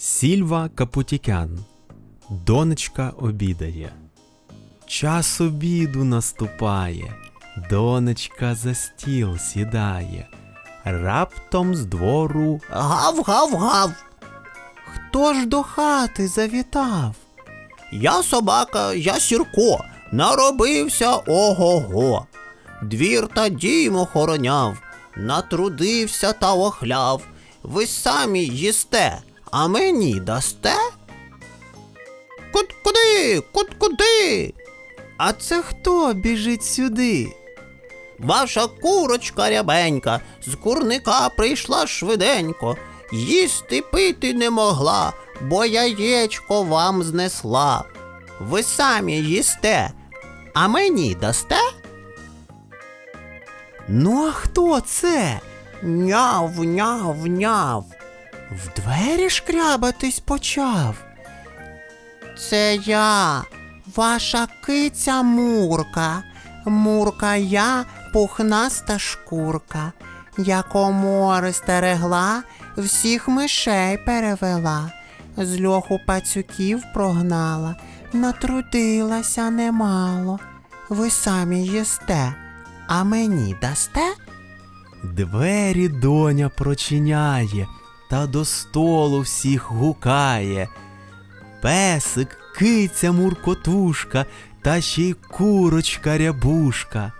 Сільва Капутікян. Донечка обідає. Час обіду наступає. Донечка за стіл сідає. Раптом з двору Гав-гав-гав. хто ж до хати завітав? Я собака, я сірко, наробився ого-го. Двір та дім охороняв, натрудився та охляв. Ви самі їсте, а мені дасте? Куд куди? Куд куди? А це хто біжить сюди? Ваша курочка рябенька з курника прийшла швиденько. Їсти пити не могла, бо яєчко вам знесла. Ви самі їсте, а мені дасте? Ну, а хто це? Няв, няв, няв. В двері шкрябатись почав. Це я, ваша киця Мурка. Мурка я, пухнаста шкурка. Я комори стерегла, всіх мишей перевела, з льоху пацюків прогнала, натрудилася немало. Ви самі їсте, а мені дасте? Двері доня прочиняє та до столу всіх гукає. Песик, киця муркотушка та ще й курочка рябушка.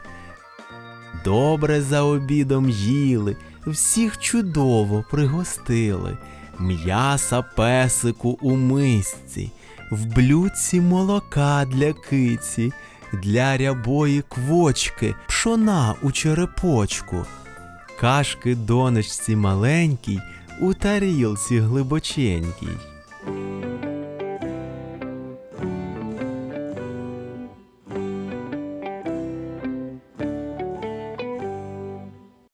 Добре за обідом їли, всіх чудово пригостили. М'яса песику у мисці, в блюдці молока для киці, для рябої квочки, пшона у черепочку. Кашки донечці маленькій у тарілці глибоченькій.